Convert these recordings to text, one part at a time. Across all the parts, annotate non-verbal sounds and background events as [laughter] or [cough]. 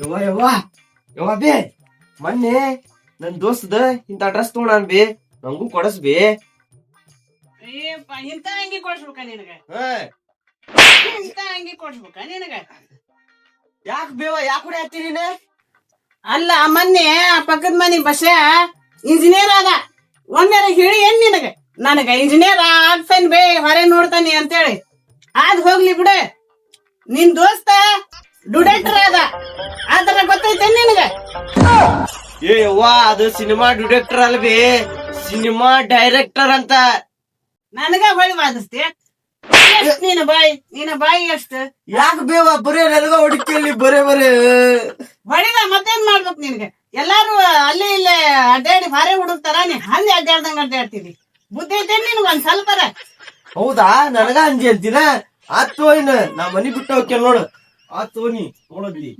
ಯವ್ವ ಯವ್ವ ಯವ್ವ ಬೇ ಮೊನ್ನೆ ನನ್ ದೋಸ್ತದ ಇಂತ ಡ್ರೆಸ್ ತಗೊಂಡಾನ್ ಬೇ ನಂಗೂ ಕೊಡಸ್ ಬೇ. ಏಪ್ಪ ಇಂಥ ಅಂಗಿ ಕೊಡ್ಸ್ಬೇಕ ನಿನಗ? ಇಂಥ ಅಂಗಿ ಕೊಡ್ಸ್ಬೇಕ ನಿನಗ? ಯಾಕ ಬೇವ ಯಾಕ ಹೊಡೆ ಹತ್ತಿ ನೀನೆ? ಅಲ್ಲ ಮೊನ್ನೆ ಆ ಪಕ್ಕದ ಮನೆ ಬಸ ಇಂಜಿನಿಯರ್ ಅದ ಒಮ್ಮೆ ಹೇಳಿ ಏನ್ ನಿನಗ? ನನಗ ಇಂಜಿನಿಯರ್ ಆಗ್ತಾನೆ ಬೇ ಹೊರೆ ನೋಡ್ತಾನೆ ಅಂತೇಳಿ. ಆದ್ ಹೋಗ್ಲಿ ಬಿಡು. ನಿನ್ ದೋಸ್ತ ಡುಡೇಟರ್ ಅದ ಆತರ ಗೊತ್ತೈತೆ ನಿನಗ? ಏ ಯವ್ವಾ ಅದು ಸಿನಿಮಾ ಡಿರೆಕ್ಟರ್ ಅಲ್ವಿ? ಸಿನಿಮಾ ಡೈರೆಕ್ಟರ್ ಅಂತ. ನನಗ ಹೊಳಿ ವಾದಿಸ್ತಿ ಎಷ್ಟ್ ನಿನ್ನ ಬಾಯಿ? ನಿನ್ನ ಬಾಯಿ ಎಷ್ಟು? ಯಾಕ್ ಬೇವ ಬರೇ ನನಗ ಹೊಡಿತೀವಿ ಬರೇ ಬರೇ? ಹೊಡಿದ ಮತ್ತೇನ್ ಮಾಡ್ಬೇಕು ನಿನ್ಗೆ? ಎಲ್ಲಾರು ಅಲ್ಲಿ ಇಲ್ಲಿ ಅಡ್ಡಾಡಿ ಭಾರಿ ಹುಡುಕ್ತಾರ ನೀ ಹಂದಿ ಅಡ್ಡಾಡ್ದಂಗ ಅಡ್ಡಾಡ್ತೀವಿ ಬುದ್ಧಿ ಐತೆ ನಿನ್ಗ ಒಂದ್ ಸ್ವಲ್ಪ ಹೌದಾ? ನನಗ ಅಂಜಿ ಅಂತೀನ? ಆತ್ ಇನ್ನ ನಾ ಮನಿ ಬಿಟ್ಟ ಹೋಗ್ಯ ನೋಡು. ಆತ್ ನೀ ನೋಡದ್ಲಿ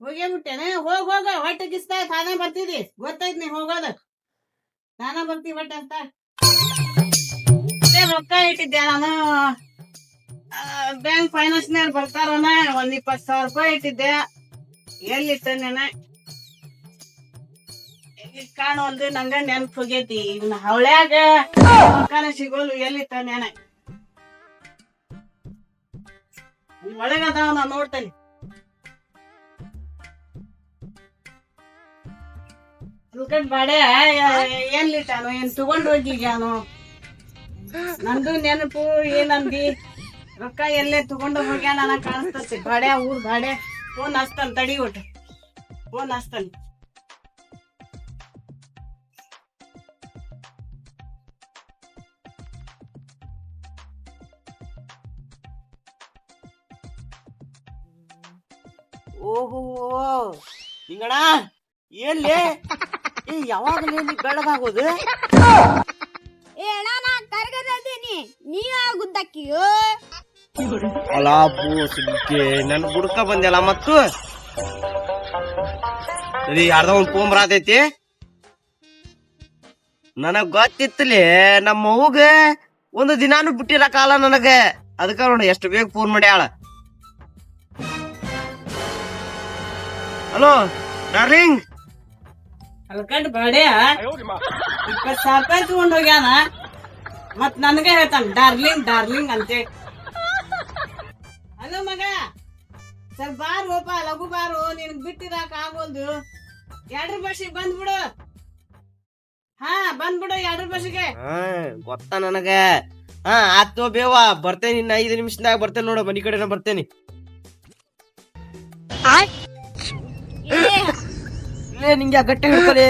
ಹೋಗೇ ಬಿಟ್ಟೇನೆ ಹೋಗ್, ಹೋಗ. ಹೊಟ್ಟೆ ಕಿಸ್ತಾ, ತಾನೇ ಬರ್ತಿದಿ? ಗೊತ್ತೈತ್ ನೀ ಹೋಗೋದ. ತಾನೇ ಬರ್ತಿ ಹೊಟ್ಟೆ ಅಂತ. ರೊಕ್ಕ ಇಟ್ಟಿದ್ದೆ ನಾನು? ಬ್ಯಾಂಕ್ ಫೈನಾನ್ಸ್ನವ್ರು ಬರ್ತಾರನ? ಒಂದ್ ಇಪ್ಪತ್ ಸಾವಿರ ರೂಪಾಯಿ ಇಟ್ಟಿದ್ದೆ. ಎಲ್ಲಿಟ್ಟೆ ಎಲ್ಲಿ ಕಾಣವಲ್ದು ನಂಗ ನೆನ್ಪ್ ಹೋಗೈತಿ. ಇವ್ನ ಹವಳ್ಯಾಗ ರೊಕ್ಕನ ಸಿಗೋಲು ಎಲ್ಲಿಟ್ಟನೇನ ಒಳಗದಾವ ನಾ ನೋಡ್ತೇನೆ. ಬಾಡೆ ಏನ್ ಲಿಟ್ಟಾನು ಏನ್ ತಗೊಂಡ್ ಹೋಗಿಗ್ಯಾನು ನಂದು ನೆನಪು ಏನಂದಿ? ರೊಕ್ಕ ಎಲ್ಲೇ ತಗೊಂಡು ಹೋಗ್ಯಾನ ಕಾಣಿಸ್ತತಿ. ಬಾಡೆ, ಊರ್ ಬಾಡೆ, ಫೋನ್ ಹಸ್ತನ್ ತಡಿ ಒಟ್ಟು. ಫೋನ್ ಹಚ್ತಾನ. ಹಿಂಗಣ ಎಲ್ಲಿ? ಈ ಯಾವಾಗ ನೀ ಬೆಳಗಾಗೋದು ಏ ಅಣ್ಣ ನಾ ಕರ್ಗದೀನಿ ನೀವ್ ಆಗುದ್ದಕ್ಕಿಯೋ ಅಲಾ ಬೋಸ್ಲಿಕ್ಕೆ ನನ್ ಬುಡ್ಕ ಬಂದಲ್ಲ ಮತ್ತು? ಸರಿ ಯಾರ್ದ ಒಂದು ಫೋನ್ ಬರಾತೈತಿ? ನನಗ್ ಗೊತ್ತಿತ್ತಲೇ ನಮ್ಮ ಅವ್ಗ ಒಂದು ದಿನಾನು ಬಿಟ್ಟಿರ ಕಾಲ ನನಗ. ಅದಕ್ಕ ನೋಡ ಎಷ್ಟು ಬೇಗ ಫೋನ್ ಮಾಡ್ಯಾಳ. ಹಲೋ? ಡಾರ್ಲಿಂಗ್ ಅಲ್ಕಂಡ್ ಬಾಡೆ ಇಪ್ಪತ್ ಸಾವಿರ ರೂಪಾಯಿ ತಗೊಂಡ್ ಹೋಗ್ಯಾನ? ಮತ್ ನನಗೆ ಹೇಳ್ತಾನ ಡಾರ್ಲಿಂಗ್ ಡಾರ್ಲಿಂಗ್ ಅಂತೇಳಿ ಹಲೋ ಮಗ ಸರ್ ಬಾರೋಪ ಲಘು ಬಾರು ನಿನ್ ಬಿಟ್ಟಿರಾಕ ಆಗೋಲ್ದು. ಎರಡ್ರ ಬಸ್ಸಿಗೆ ಬಂದ್ಬಿಡು. ಹಾ ಬಂದ್ಬಿಡು ಎರಡ್ರ ಬಸ್ಸಿಗೆ. ಹಾ ಗೊತ್ತ ನನಗೆ? ಹಾ ಆತು ಬೇವ ಬರ್ತೇನೆ ಇನ್ನ ಐದು ನಿಮಿಷದಾಗ ಬರ್ತೇನೆ ನೋಡು ಮನಿ ಕಡೆನ ಬರ್ತೇನೆ. ಲೇ ನಿಂಗೆ ಗಟ್ಟೆ ಹಿಡ್ಕೊಲೆ.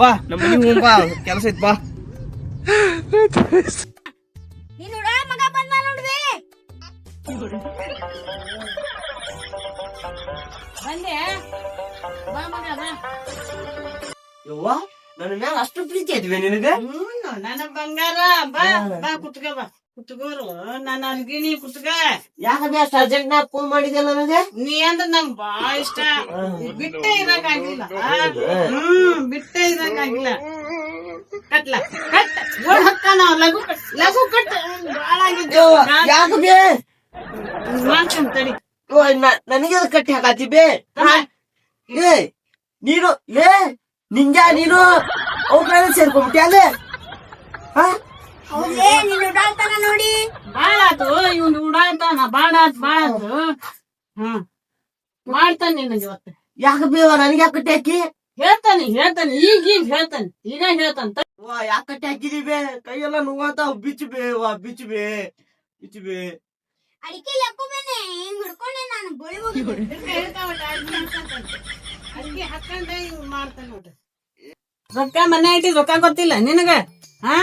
ಬಾ ನಮ್ಮ ಮನಿ ಹೋಗ್ ಬಾ ಕೆಲಸ ಐತ್ ಬಾ. ನೀನು ಮಗ ಬಂದ ನೋಡ್ರಿ ಬಂದೆ. ಬಾ ಮಗ ಬಾ. ಯವ್ವ ನನ್ನ ಮ್ಯಾಲ ಅಷ್ಟು ಪ್ರೀತಿ ಇದ್ವಿ ನಿನಗ? ಹ್ಮ್ ನನ್ನ ಬಂಗಾರ. ಬಾ ಬಾ ಕುತ್ಕ ಬಾ. ಕುತ್ಕೋರು ನನ್ನ ಅಲ್ಗಿನಿ ಕುತ್ಕ. ಯಾಕಂದ್ರೆ ಅಷ್ಟು ಅರ್ಜೆಂಟ್ ನಾಗ ಫೋನ್ ಮಾಡಿದ್ಯಲ್ಲ ನನಗೆ? ನೀ ಅಂದ್ರೆ ನಂಗ್ ಬಾಳ ಇಷ್ಟ. ಬಿಟ್ಟೆ ಇರಕ್ಕಾಗಿಲ್ಲ ಹ್ಮ್. ಬಿಟ್ಟೆ ಇರಕ್ಕಾಗಿಲ್ಲ ಕಟ್ಲ ಕಟ್. ಓಡ್ ಹಕ್ಕ ನಾವ್ ಲಘು ಕಟ್ ಲಘು ಕಟ್. ಬಾಳ ಆಗಿದ್ದು. ಯಾಕ ಬೇ? ಮಾಡ್ಕೊಂಡ್ ತಡಿ. ಓ, ನನಗೆ ಅದು ಕಟ್ಟಿ ಹಾಕಾತಿ ಬೇ. ಏ ನೀನು ಏ ನಿಂಜ ನೀನು? ಅವ್ರ ಸೇರ್ಕೊಂಡ್ಬಿಟ್ಟೆ ಅದೇ ಹಾ? ನೋಡಿ. ಬಾಳ ಆತು ಇವ್ನು ಉಡಾಡ್ತಾನ ಬಾಳ ಆತ್ ಬಾಳ ಆತು ಹ್ಮ್. ಮಾಡ್ತಾನೆ ನಿನಗೆ ಇವತ್ತು. ಯಾಕ ಬೇವ ನನಗೆ ಯಾಕೆ ಕಟ್ಟಿ ಹಾಕಿ? ಹೇಳ್ತಾನೆ ಹೇಳ್ತಾನೆ ಈಗ ಈಗ ಹೇಳ್ತಾನೆ ಈಗ ಹೇಳ್ತಾನೆ. ವಾ ಯಾಕೆ ಕಟ್ಟಿ ಹಾಕಿದಿ ಬೇ? ಕೈಯೆಲ್ಲ ನೋವಾತಾವ್ ಬಿಚ್ಚು ಬೇ ವಾ ಬಿಚ್ಚು ಬೇ ಬಿಚ್ಚು ಬೇ. ಅಡಿಕೆ ಲೆಕ್ಕೋಬೇನೆ ಹಿಂಗ್ ಹಿಡ್ಕೊಂಡೆ ನಾನು ಬಳಿ ಹೋಗಿ ಅಡ್ಗೆ ಹಾಕೊಂಡ ಹಿಂಗ್ ಮಾಡ್ತಾನೆ ನೋಡ್ರಿ ರೊಕ್ಕ ಮನೆ ಐತಿ ರೊಕ್ಕ ಗೊತ್ತಿಲ್ಲ ನಿನಗ ಹಾ?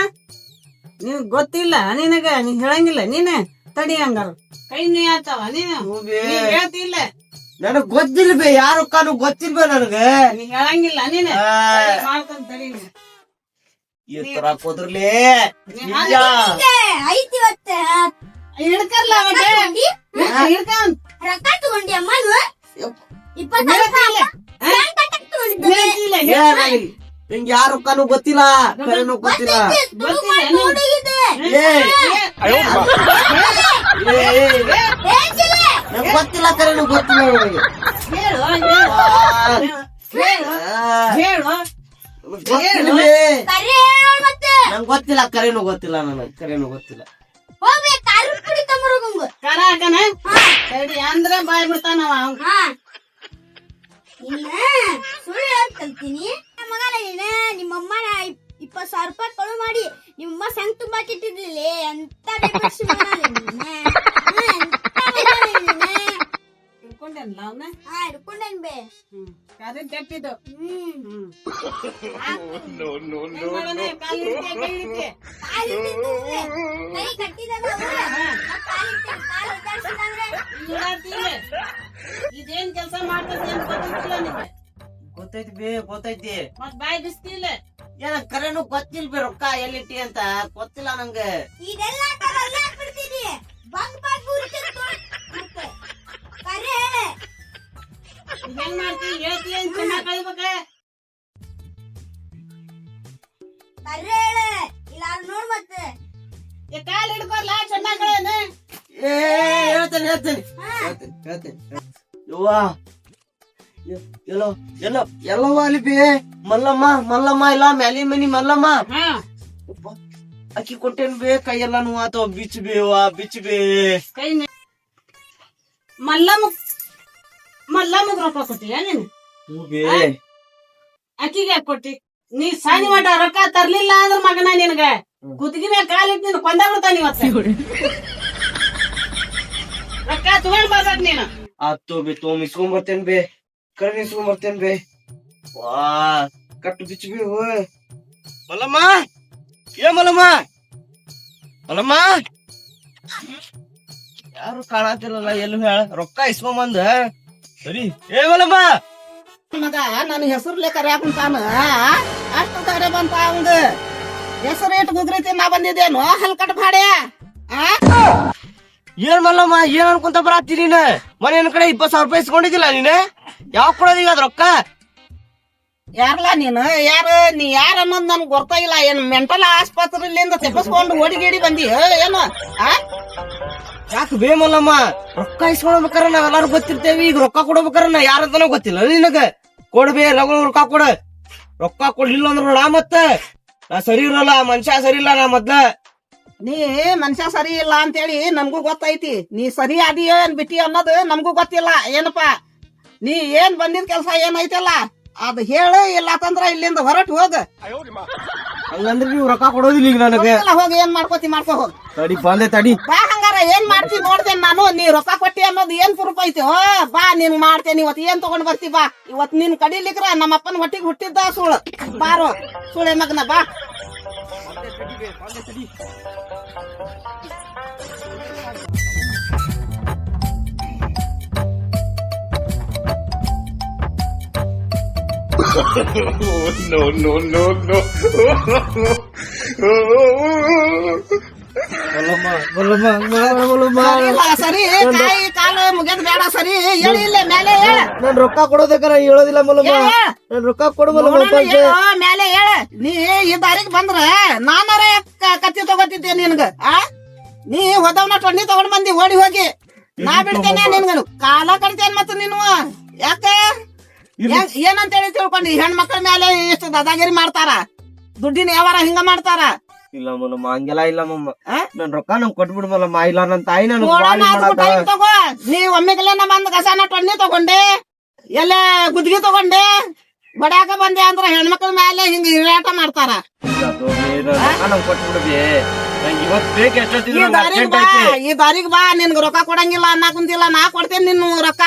ನಿನಗ್ ಗೊತ್ತಿಲ್ಲ ನಿನಗ ನೀನ್ ಹೇಳಂಗಿಲ್ಲ ನೀನೆ ತಡಿ ಹಂಗಾರ. ಕೈ ನೀ ಆತಾವ ನೀನು. ಹ್ಞೂ ಬೇ. ನೀನ್ ಹೇಳ್ತಿಲ್ಲ. ನನಗ್ ಗೊತ್ತಿಲ್ಲ ಬೇ ಯಾರು ಕಾನು ಗೊತ್ತಿಲ್ಲ ಬೇ ನನಗ? ನೀ ಹೇಳಂಗಿಲ್ಲ ನೀನೆ. ಆ. ಮಾಡ್ತಾನೆ ತಡಿ ನೀನು. ಈ ತರ ಕುದ್ರಲೇ ನೀ ನಿಜ ಏ, ಐತಿ ಇವತ್ತ. ಹಿಡ್ಕರ್ಲ ಅವತ್ತೆ. ಹಿಡ್ಕೊಂಡ್ ರೊಕ್ಕ ತಗೊಂಡಿ ಅಮ್ಮನು? ಇಪ್ಪತ್ತು ಹೇಳ್ತಿಲ್ಲ. ಹಾ? ತಗೊಂಡಿದ್ದೆ ಹೇಳ್ತಿಲ್ಲ, ಏ, ಹೇಳ್ತಾ- ನನಗ್- ನಿಂಗೆ ಯಾರು ಕಾನು ಗೊತ್ತಿಲ್ಲ? ಕರೆನೂ ಗೊತ್ತಿಲ್ಲ. ಗೊತ್ತಿಲ್ಲ. ನೀನು. ನೋಡೋಗಿದೆ ಏ ಏ, ಏ, ಏ, ಏ ಚಿಲೆ ಗೊತ್ತಿಲ್ಲ ಕರೆನು ಗೊತ್ತಿಲ್ಲ ನನಗೆ ಹೇಳು ಹೇಳು. ಆ, ಹೇಳು. ನಂಗ್ ಗೊತ್ತಿಲ್ಲ ಕರೆನು ಗೊತ್ತಿಲ್ಲ ನನಗೆ ಕರೆನು ಗೊತ್ತಿಲ್ಲ. ಅಂದ್ರೆ ಬಾಯ್ ಬಿಡ್ತಾನವ. ಇನ್ನ ಸುಳ್ಳು ಹೇಳಕ್ ಕಲ್ತೀನಿ ಮಗನ ನೀನ ನಿಮ್ಮಮ್ಮ ಇಪ್ಪತ್ ಸಾವಿರ ರೂಪಾಯಿ ಮಾಡಿ. ನಿಮ್ಮಮ್ಮ ಸಂಗ್ ತುಂಬಾಕ್ ಇಟ್ಟಿದ್ದಿಲ್ಲ ಹಿಡ್ಕೊಂಡೇನಲ್ಲ ಅವನ ಹಾ ಹಿಡ್ಕೊಂಡೇನ್ ಬೇ. ಹ್ಮ್. ಹ್ಮ್? ಇದೇನ್ ಕೆಲಸ ಮಾಡ್ತೈತಿ ಅಂತ ಗೊತ್ತಿಲ್ಲ ನಿಮ್ಗೆ? ಗೊತ್ತೈತಿ ಬೇ ಗೊತ್ತೈತಿ. ಮತ್ ಬಾಯ್ ಬಿಸ್ತಿಲ್ಲ ಏನ ಕರೆನು ಗೊತ್ತಿಲ್ಲ ಬೇ ರೊಕ್ಕ ಎಲ್ಲಿಟ್ಟಿ ಅಂತ? ಗೊತ್ತಿಲ್ಲ ನಂಗೆ. ಇದೆಲ್ಲ ಹೆಂಗ್ ಮಾಡ್ತಿ ಹೇಳ್ತೀಯ ಅಂತ ಚೆನ್ನಾಗ್ ಕಳಿಬೇಕ. ಕರೆ ಹೇಳೆ. ಇಲ್ಲ ನೋಡ್ ಮತ್ತೆ. ಈ ಕಾಲ್ ಹಿಡ್ಕೊಲ್ಲ ಚೆನ್ನಾಗ್ ಕಳೆನ ಏ ಹೇಳ್ತೇನೆ ಹೇಳ್ತೇನೆ. ಹೇಳ್ತೇನೆ ಹೇಳ್ತೇನೆ ಯವ್ವಾ. ಎ- ಎಲ್ಲೋ ಎಲ್ಲೋ ಎಲ್ಲವ ಅಲ್ಲಿ ಬೇ ಮಲ್ಲಮ್ಮ ಮಲ್ಲಮ್ಮ ಇಲ್ಲ ಮ್ಯಾಲಿ ಮನಿ ಮಲ್ಲಮ್ಮ. ಹಾ. ಅಕ್ಕಿ ಕೊಟ್ಟೇನ್ ಬೇ ಕೈಯೆಲ್ಲ ನೋವಾತವ. ಬಿಚ್ ಬೇವಾ ಬಿಚ್ ಬೇ. ಕೈ ಮಲ್ಲಮ್ಮ ಮಲ್ಲಮ್ಮಗ್ ರೊಕ್ಕ ಕೊಟ್ಟಿಯ ನೀನು? ಅಕ್ಕಿಗೆ ಕೊಟ್ಟಿ? ನೀ ಸಾನಿ ಮಾಡ ರೊಕ್ಕ ತರ್ಲಿಲ್ಲ ಅಂದ್ರ ಮಗನ ನಿನಗ. ಕುತ್ತಿಗೆ ಮ್ಯಾಗ ಕಾಲಿಟ್ಟು ನೀನು ಕೊಂದ ಬಿಡ್ತಾನ ಇವತ್ತ. ರೊಕ್ಕ ತಗೊಂಡ್ ಬರ್ಬೇಕು ನೀನು. ಆತು ಬಿ ತೊಗೊಂಡ್ ಇಸ್ಕೊಂಡ್ ಬರ್ತೇನ್ ಬೇ. ಕರೆ ಇಸ್ಕೊಂಡ್ ಬರ್ತೇನ್ ಬೇ. ವಾ ಕಟ್ಟು ಬಿಚ್ಚ ಬಿ ಹೋಯ್ ಮಲ್ಲಮ್ಮ ಏ ಮಲ್ಲಮ್ಮ? ಮಲ್ಲಮ್ಮ? ಯಾರು ಕಾಣತಿಲ್ಲಲ್ಲ ಎಲ್ಲೂ ಹೇಳ. ರೊಕ್ಕ ಇಸ್ಕೊಂಬಂದ. ಸರಿ. ಏ ಮಲ್ಲಮ್ಮ ಮಗ ನನ್ನ ಹೆಸರ್ಲೆ ಕರ್ಯಾಕುಂತಾನ ಅಷ್ಟು ಕರೆ ಬಂತ ಅವಂಗ ಹೆಸರು ಇಟ್ಟು ಗುಗ್ರೈತಿ ನಾ ಬಂದಿದ್ದೇನು? ಹಲ್ಕಟ್ ಭಾಡ್ಯ ಏನ್ ಮಲ್ಲಮ್ಮ ಏನ್ ಅನ್ಕೊಂತ ಬರಾತಿ ನೀನ್? ಮನೆ ಕಡೆ ಇಪ್ಪತ್ ಸಾವಿರ ರೂಪಾಯಿ ಇಸ್ಕೊಂಡಿದ್ದಿಲ್ಲ ನೀನ್? ಯಾವ ಕೊಡೋದೀಗ ಅದ್ ರೊಕ್ಕ? ಯಾರಲ್ಲ ನೀನು? ಯಾರು? ನೀ ಯಾರ ಅನ್ನೋದು ನನ್ಗೆ ಗೊತ್ತಾಗಿಲ್ಲ ಏನ್ ಮೆಂಟಲ್ ಆಸ್ಪತ್ರೆಲಿಂದ ತೆಪ್ಪಸ್ಕೊಂಡು ಓಡಿಗೇಡಿ ಬಂದಿ? ಏನು? ಆ? ಯಾಕೆ ಬೇಮಲ್ಲಮ್ಮ? ರೊಕ್ಕ ಇಸ್ಕೊಳ್ಬೇಕಾರ ನಾವೆಲ್ಲಾರು ಗೊತ್ತಿರ್ತೇವಿ. ಈಗ ರೊಕ್ಕ ಕೊಡ್ಬೇಕಾರ ನಾ ಯಾರದನೋ ಗೊತ್ತಿಲ್ಲ. ನಿನಗ? ಕೊಡ್ಬೇ ಲಗು ರೊಕ್ಕ ಕೊಡ. ರೊಕ್ಕ ಕೊಡ್ಲಿಲ್ಲ ಅಂದ್ರ ನೋಡ ಮತ್ತ. ನಾ ಸರಿ ಇರಲ್ಲ ಮನುಷ್ಯ ಸರಿ ಇಲ್ಲ ನಾ ಮೊದ್ಲ. ನೀ ಮನುಷ್ಯ ಸರಿ ಇಲ್ಲ ಅಂತೇಳಿ ನಮಗೂ ಗೊತ್ತೈತಿ. ನೀ ಸರಿ ಆದಿಯೋ ಏನ್ ಬಿಟ್ಟಿ ಅನ್ನೋದು ನಮಗೂ ಗೊತ್ತಿಲ್ಲ. ಏನಪ್ಪ? ನೀ ಏನ್ ಬಂದಿದ್ ಕೆಲ್ಸ ಏನೈತಲ್ಲ? ಅದ್ ಹೇಳ ಇಲ್ಲ ಅಂತಂದ್ರ ಇಲ್ಲಿಂದ ಹೊರಟು ಹೋಗ. ಅಲ್ಲಂದ್ರೆ ನೀವು ರೊಕ್ಕ ಕೊಡೋದಿಲ್ಲ ಈಗ ನನಗೆ. ಹೋಗಿ ಏನ್ ಮಾಡ್ಕೋತಿ ಮಾಡ್ಕೋ ಹೋಗಿ. ತಡಿ ಬಂದೆ ತಡಿ. ಬಾ ಏನ್ ಮಾಡ್ತಿ ನೋಡ್ತೇನೆ ನಾನು? ನೀ ರೊಕ್ಕ ಕೊಟ್ಟಿ ಅನ್ನೋದು ಏನ್ ಪ್ರೂಫ್ ಐತಿ? ಬಾ ನೀನ್ ಮಾಡ್ತೇನೆ. ಇವತ್ ಏನ್ ತಗೊಂಡ್ ಬರ್ತಿ ಬಾ. ಇವತ್ ನೀನ್ ಕಡಿಲಿಕ್ರ ನಮ್ಮ ಅಪ್ಪನ ಹೊಟ್ಟಿಗೆ ಹುಟ್ಟಿದ್ದ ಸುಳ್ಳು. ಬಾರೋ ಸುಳೆ ಮಗನ ಬಾ. [laughs] No, no, no, no. [laughs] ಸರಿ ಕಾಯಿ ಕಾಲು ಮುಗಿದ್ ಬೇಡ ಸರಿ ಹೇಳಿ ಇಲ್ಲ ಮೇಲೆ ನನ್ ರೊಕ್ಕ ಕೊಡೋದಕ್ಕಾರ ಹೇಳೋದಿಲ್ಲ ಮಲ್ಲಮ್ಮ. ನನ್ ರೊಕ್ಕ ಕೊಡು ಮಲ್ಲಮ್ಮ ಮೇಲೆ ಹೇಳ. ನೀ ಈ ದಾರಿಗೆ ಬಂದ್ರ ನಾನಾರ ಕತ್ತಿ ತಗೋತಿದ್ದೆ ನಿನ್ಗ ಆ? ನೀ ಹೋದವನ ಟೊಂಡಿ ತಗೊಂಡ್ ಬಂದಿ ಓಡಿ ಹೋಗಿ. ನಾ ಬಿಡ್ತೇನೆ ನಿನ್ಗ ಕಾಲ ಕಡಿತೇನ್ ಮತ್ತ ನೀನು. ಯಾಕ? ಏನಂತೇಳಿ ಏನಂತ ಹೇಳಿ ತಿಳ್ಕೊಂಡಿ. ಹೆಣ್ಮಕ್ಳ ಮೇಲೆ ಇಷ್ಟು ದಾದಾಗಿರಿ ಮಾಡ್ತಾರ. ದುಡ್ಡಿನ ಯಾವಾರ ಹಿಂಗ ಮಾಡ್ತಾರ. ಇಲ್ಲ ಮಲ್ಲಮ್ಮ ಹಂಗೆಲ್ಲ ಇಲ್ಲ ಮಮ್ಮ? ನನ್ ರೊಕ್ಕ ನಂಗೆ ಕೊಟ್ಬಿಡು ಮಲ್ಲಮ್ಮ ಇಲ್ಲ ನನ್ ತಾಯಿ ನನ್ ತಗೋ. ನೀ ಒಮ್ಮೆಗಲೇನ ಬಂದ್ ಗಸಾನ ಟೊಣ್ಣಿ ತಗೊಂಡೆ. ಎಲ್ಲ ಗುದ್ಗಿ ತಗೊಂಡೆ. ಬಡ್ಯಾಕ ಬಂದೆ ಅಂದ್ರ ಹೆಣ್ಮಕ್ಳ ಮೇಲೆ ಹಿಂಗ ಹಿರಾಟ ಮಾಡ್ತಾರ. ನಂಗ್ ಕೊಟ್ಬಿಡ್ಬಿ. ನಂಗೆ ಬೇಕು ಈ ಎಷ್ಟೊತ್ತಿದ್ರು ಬಾ ಈ ದಾರಿಗೆ ಬಾ ನಿನ್ಗ ರೊಕ್ಕ ಕೊಡಂಗಿಲ್ಲ ಅನ್ನ ಕುಂತಿಲ್ಲ ನಾ ಕೊಡ್ತೇನೆ ನಿನ್ನ ರೊಕ್ಕ.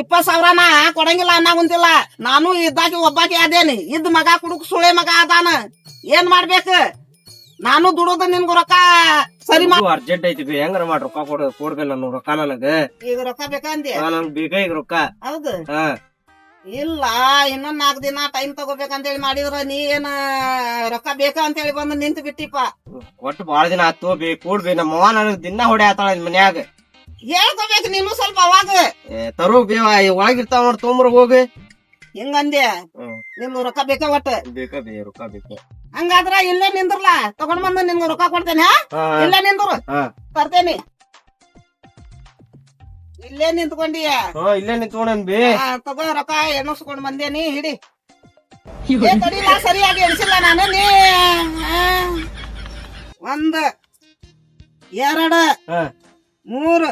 ಇಪ್ಪತ್ ಸಾವಿರ ನಾ ಕೊಡಂಗಿಲ್ಲ ಅನ್ನ ಕುಂತಿಲ್ಲ. ನಾನು ಇದ್ದಾಕಿ ಒಬ್ಬಾಕಿ ಅದೇನಿ. ಇದ್ ಮಗ ಕುಡುಕ್ ಸುಳೆ ಮಗ ಅದಾನ. ಏನ್ ಮಾಡ್ಬೇಕು? ನಾನು ದುಡೋದ ನಿನ್ಗ ರೊಕ್ಕ? ಸರಿ ಅರ್ಜೆಂಟ್ ಐತಿ ಬಿ ಹೆಂಗಾರ ಮಾಡಿ ರೊಕ್ಕ ಕೊಡ ಕೊಡ್ಬೇಕು ನಾನು ರೊಕ್ಕ ನನಗ? ಈಗ ರೊಕ್ಕ ಬೇಕಂದಿ ನನ್ ಬೇಕ ಈಗ ರೊಕ್ಕ? ಹೌದು. ಇಲ್ಲ ಇನ್ನೊಂದ್ ನಾಲ್ಕು ದಿನ ಟೈಮ್ ತಗೋಬೇಕಂತೇಳಿ ಮಾಡಿದ್ರ ನೀ ಏನ ರೊಕ್ಕ ಅಂತ ಹೇಳಿ ಬಂದು ನಿಂತು ಬಿಟ್ಟಿಪ್ಪ. ಒಟ್ಟು ಬಾಳ ದಿನ ಆತು ಬಿ ಕೂಡ್ಬಿ. ನಮ್ಮ ಅವ್ವ ನನಗ್ ದಿನ ಹೊಡೆ ಆತಾಳ ಮನ್ಯಾಗ. ಹೇಳ್ಕೋಬೇಕು ನೀನು ಸ್ವಲ್ಪ ಅವಾಗ. ತರು ಬೇವ ಒಳಗಿರ್ತಾವ ನೋಡ್ ತೊಂಬ್ರ ಹೋಗಿ. ಹಿಂಗಂದೆ? ನಿಮ್ಗ ರೊಕ್ಕ ಬೇಕ ಒಟ್ಟ? ಬೇಕ ಬಿ ರೊಕ್ಕ ಬೇಕ. ಹಂಗಾದ್ರ ಇಲ್ಲೇ ನಿಂದ್ರಲ್ಲ ತಗೊಂಡ್ ಬಂದು ನಿಮ್ಗ ರೊಕ್ಕ ಕೊಡ್ತೇನೆ ಇಲ್ಲೇ ನಿಂದ್ರು? ಹಾ. ತರ್ತೇನಿ. ಇಲ್ಲೇ ನಿಂತ್ಕೊಂಡಿಯ? ಇಲ್ಲೇ ಬೇ? ಆ, ತಗೋ ರೊಕ್ಕ ಎಣಿಸ್ಕೊಂಡ್ ಬಂದೇನಿ ಹಿಡಿ. ಏ, ತಡಿಲ ಸರಿಯಾಗಿ ಎಣಿಸಿಲ್ಲ ನಾನು ನೀ ಒಂದ್ ಎರಡ್ ಮೂರ್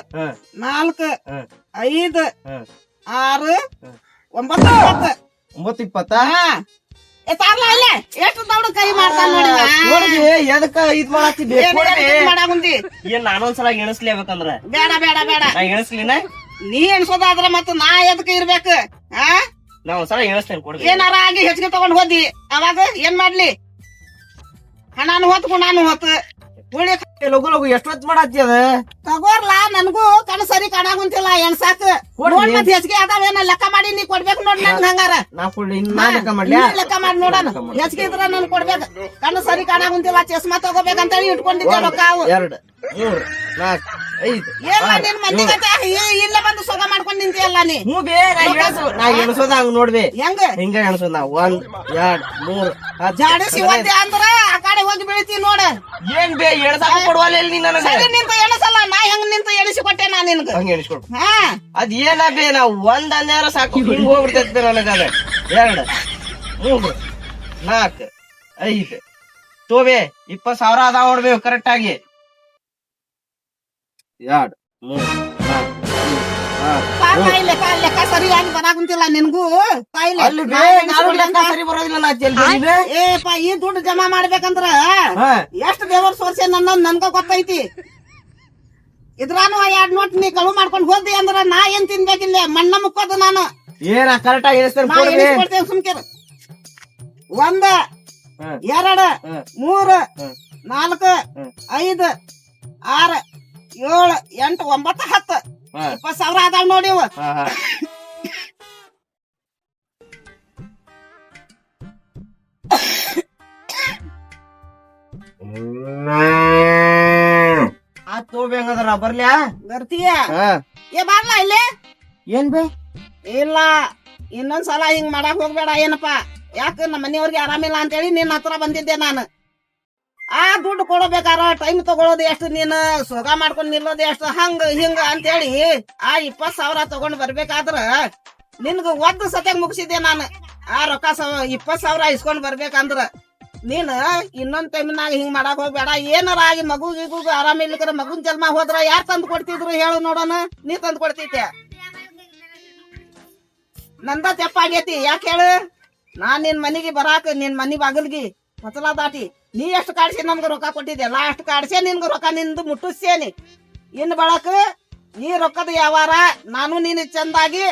ನಾಲ್ಕ ಐದ್ ಆರು ಒಂಬತ್ತು ಒಂಬತ್ತು ಒಂಬತ್ತು ಇಪ್ಪತ್ತ? ಏ ತಾರ್ಲ ಅಲ್ಲೇ ಎಷ್ಟು ದೊಡ್ಡ ಕೈ ಮಾಡ್ತಾನ ನೋಡಿ. ನೋಡ್ಬಿ ಎದಕ್ಕ ಇದ್ ಮಾಡತ್ತಿದ್ದೆ ಏನ್ ಏನ್ ನಾನೊಂದ್ಸಲ ಎಣಿಸ್ಲೇಬೇಕಂದ್ರ? ಬೇಡ ಬೇಡ ಬೇಡ. ನಾ ಎಣಸ್ಲಿನ? ನೀ ಎಣ್ಸೋದಾದ್ರ ಮತ್ತ ನಾ ಎದಕ್ ಇರ್ಬೇಕು? ಆ ನಾ ಒಂದ್ಸಲ ಎಣಿಸ್ತೇನೆ ಕೊಡ್ರಿ. ಏನಾರ ಆಗಿ ಹೆಚ್ಚಿಗೆ ತಗೊಂಡ್ ಹೋದಿ ಅವಾಗ ಏನ್ ಮಾಡ್ಲಿ? ಹಣಾನು ಹೊತ್ತು ಗುಣಾನು ಹೊತ್ತು. ಉಳಿ ಏ, ಲಗು ಲಗು ಎಷ್ಟೊತ್ ಮಾಡತ್ತಿ ಅದ? ತಗೋರ್ಲಾ ನನಗೂ ಕಣ್ಣು ಸರಿ ಕಾಣಾಗುಂತಿಲ್ಲ ಎಣ್ಸಾಕ ಕೊಡ್ಲಿ. ನೋಡ್ ಮತ್ ಹೆಚ್ಚಿಗೆ ಅದಾವೇನ ಲೆಕ್ಕ ಮಾಡಿ ನೀ ಕೊಡ್ಬೇಕು ನೋಡ್ ನಂಗ್ ಹಂಗಾರ. ನಾ ಕೊಡ್ಲಿ ಇನ್ ನಾ ಲೆಕ್ಕ ಮಾಡ್ಲ್ಯಾ ನೀ ಲೆಕ್ಕ ಮಾಡಿ ನೋಡೋಣ. ಹೆಚ್ಚಿಗೆ ಇದ್ರ ನನ್ ಕೊಡ್ಬೇಕು. ಕಣ್ಣು ಸರಿ ಕಾಣಾಗುಂತಿಲ್ಲ ಚಸ್ಮಾ ತಗೋಬೇಕಂತ ಹೇಳಿ ಇಟ್ಕೊಂಡಿದ್ದೆ ರೊಕ್ಕ ಅವು. ಎರಡ್ ಮೂರ್ ನಾಲ್ಕ್ ಕತೆ ಬಂದು ಸೊಗ ಮಾಡ್ಕೊಂಡ್ ನಿಂತಿಯಲ್ಲ ನೀ. ಎಣಸೋದ ಹಂಗ ನೋಡ್ಬೇ. ಹೆಂಗ? ಹಿಂಗ ಎಣಸೋದ್ ನಾ. ಒಂದ್ ಎರಡ್ ಮೂರ್ ಹತ್ತ್. ಜಾಡಿಸಿ ಒದ್ದೆ ಅಂದ್ರ ಆ ಕಡೆ ಹೋಗಿ ಬೀಳ್ತಿ ನೋಡ. ಏನ್ ಬೇ ಎಣಸಾಕ ಕೊಡುವಲ್ಲ ಇಲ್ಲಿ ನೀ ನನಗ? ಸರಿ ನಿಂತು ಎಣಸಲ್ಲ. ನಾ ಹೆಂಗ್ ನಿಂತು ಎಣಿಸಿ ಕೊಟ್ಟೆ ನಾ ನಿನ್ಗ? ಹಂಗ ಎಣಿಸ್ಕೊಡು. ಹಾ. ಅದ್ ಏನ ಬೇ ನಾ ಒಂದ್ ಅನ್ಯಾರ ಸಾಕು. ಹಿಂಗ್ ಹೋಗ್ಬಿಡ್ತೈತಿ ನನಗ ಅದ. ಎರಡ್ ಮೂರು ನಾಲ್ಕ್ ಐದ್. ತೋಬೆ ಇಪ್ಪತ್ ಸಾವಿರ ಅದಾವ ನೋಡ್ಬೇಕು ಕರೆಕ್ಟ್ ಆಗಿ. ಎರಡ್. ಮೂರ್ ಕಾಯಿ ಲೆಕ್ಕ ಲೆಕ್ಕ ಸರಿಯಾಗಿ ಬರಾಕುಂತಿಲ್ಲ ನಿನ್ಗೂ? ಲೆಕ್ಕ ಸರಿ ಬರೋದಿಲ್ಲ ಜಲ್ದಿ ಏಪ ಈ ದುಡ್ಡು ಜಮಾ ಮಾಡ್ಬೇಕಂದ್ರ ಎಷ್ಟು ದೇವರ್ ಸೋರ್ಸೆ ನನ್ನ ನನ್ಗ ಗೊತ್ತೈತಿ. ಇದ್ರಾನು ಎರಡ್ ನೋಟ್ ನೀ ಕಳು ಮಾಡ್ಕೊಂಡ್ ಹೋದಿ ಅಂದ್ರ ನಾ ಏನ್ ತಿನ್ಬೇಕಿಲ್ಲ ಮಣ್ಣ ಮುಕ್ಕೋದು ನಾನು. ಏನ ಕರೆಕ್ಟ್ ಆಗಿ ಸುಮ್ಕಿರ. ಒಂದ ಎರಡ ಮೂರು. ನಾಲ್ಕ ಐದ್ ಆರ್ ಏಳ್ ಎಂಟ್ ಒಂಬತ್ತು ಹತ್ತು. ಹಾ. ಇಪ್ಪತ್ ಸಾವಿರ ಅದಾವ್ ನೋಡಿ ಇವ. ಹಾ ಹಾ. ಆತ್ ತೋಬೆ ಹಂಗದ್ರ ಬರ್ಲ್ಯಾ? ಬರ್ತೀಯ? ಹಾ. ಏ ಬಾರ್ಲಾ ಇಲ್ಲೇ? ಏನ್ ಬೇ? ಇಲ್ಲ ಇನ್ನೊಂದ್ಸಲ ಹಿಂಗ್ ಮಾಡಕ್ ಹೋಗ್ಬೇಡ ಏನಪ್ಪ? ಯಾಕ ನಮ್ಮ ಮನೆಯವ್ರಿಗೆ ಆರಾಮಿಲ್ಲ ಅಂತೇಳಿ ನಿನ್ನ ಹತ್ರ ಬಂದಿದ್ದೆ ನಾನು. ಆ ದುಡ್ಡು ಕೊಡಬೇಕಾರ ಟೈಮ್ ತಗೊಳೋದು ಎಷ್ಟು, ನೀನು ಸೋಗ ಮಾಡ್ಕೊಂಡ್ ನಿಲ್ಲೋದು ಎಷ್ಟು, ಹಂಗ, ಹಿಂಗ ಅಂತೇಳಿ ಆ ಇಪ್ಪತ್ ಸಾವಿರ ತಗೊಂಡ್ ಬರ್ಬೇಕಾದ್ರ ನಿನ್ಗ ಒದ್ದು ಸತ್ಯಾಗ ಮುಗಿಸಿದೆ ನಾನು. ಆ ರೊಕ್ಕ ಇಪ್ಪತ್ ಸಾವಿರ ಇಸ್ಕೊಂಡ್ ಬರ್ಬೇಕಂದ್ರ ನೀನ್ ಇನ್ನೊಂದ್ ಟೈಮ್ನಾಗ ಹಿಂಗ್ ಮಾಡಕ್ ಹೋಗ್ಬೇಡ. ಏನಾರ ಆಗಿ ಮಗು ಗಿಗು ಇಲ್ಲಿಕ್ರ ಮಗುನ್ ಜನ್ಮ ಹೋದ್ರ ಯಾರ್ ತಂದ್ ಕೊಡ್ತಿದ್ರು ಹೇಳು ನೋಡೋಣ. ನೀ ತಂದ್ ಕೊಡ್ತಿದ್ದೆ ನಂದ ತೆಪ್ಪಾಗೈತಿ. ಯಾಕೆ ಹೇಳು? ನಾನ್ ನಿನ್ ಮನೆಗೆ ಬರಾಕ, ನಿನ್ ಮನಿ ಬಾಗಿಲ್ಗಿ ಮಸಲಾ ದಾಟಿ. ನೀ ಎಷ್ಟು ಕಾಡ್ಸಿ ನಮ್ಗೆ ರೊಕ್ಕ ಕೊಟ್ಟಿದ್ದೆ? ಲಾಸ್ಟ್ ಕಾಡ್ಸೆ ನಿನ್ಗೆ ರೊಕ್ಕ? ನಿಂದು ಮುಟ್ಟಿಸೇನಿ ಇನ್ನು ಬಳಕ ಈ ರೊಕ್ಕದ ವ್ಯವಹಾರ ನಾನು ನೀನು ಚಂದಾಗಿ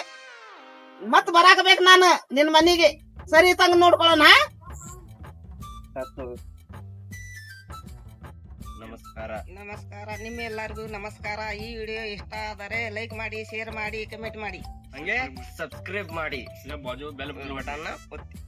ಮತ್ ಬರಾಕ ಬೇಕು ನಾನು ನಿನ್ ಮನೆಗೆ. ಸರಿ ತಂಗ ನೋಡ್ಕೊಳ್ಳೋಣ ನಮಸ್ಕಾರ. ನಮಸ್ಕಾರ ನಿಮ್ಮೆಲ್ಲರಿಗೂ ನಮಸ್ಕಾರ. ಈ ವಿಡಿಯೋ ಇಷ್ಟ ಆದರೆ ಲೈಕ್ ಮಾಡಿ ಶೇರ್ ಮಾಡಿ ಕಮೆಂಟ್ ಮಾಡಿ. ಹಂಗೆ ಸಬ್ಸ್ಕ್ರೈಬ್ ಮಾಡಿ. ಬಾಜು ಬೆಲ್ ಬಟನ್ ಒತ್ತಿ.